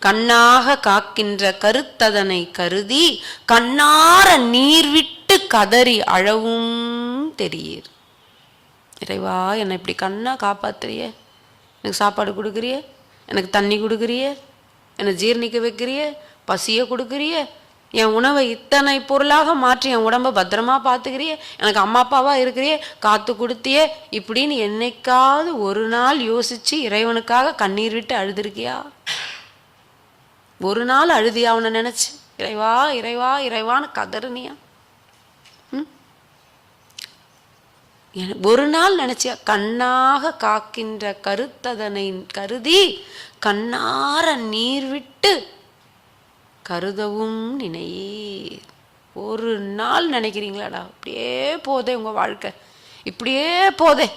கண்ணாக காக்கின்ற கருத்ததனை கருதி கண்ணார நீர் விட்டு கதறி அழவும் தெரியீர் இறைவா என்னை இப்படி கண்ணா காப்பாத்துறிய? எனக்கு சாப்பாடு கொடுக்குறியே? எனக்கு தண்ணி கொடுக்குறியே? என்னை ஜீரணிக்க வைக்கிறியே? பசியை கொடுக்குறியே? என் உணவை இத்தனை பொருளாக மாற்றி என் உடம்ப பத்திரமா பார்த்துக்கிறியே? எனக்கு அம்மா அப்பாவா இருக்கிறியே? காத்து கொடுத்தியே? இப்படின்னு என்னைக்காவது ஒரு நாள் யோசிச்சு இறைவனுக்காக கண்ணீர் விட்டு அழுதுருக்கியா? ஒரு நாள் அழுதியா அவனை நினச்சி இறைவா இறைவா இறைவான்னு கதறுனியா? ஒரு நாள் நினைச்சியா கண்ணாக காக்கின்ற கருத்ததனை கருதி கண்ணார நீர் விட்டு கருதவும் நினையீர் ஒரு நாள் நினைக்கிறீங்களாடா? அப்படியே போதே உங்கள் வாழ்க்கை. இப்படியே போதே.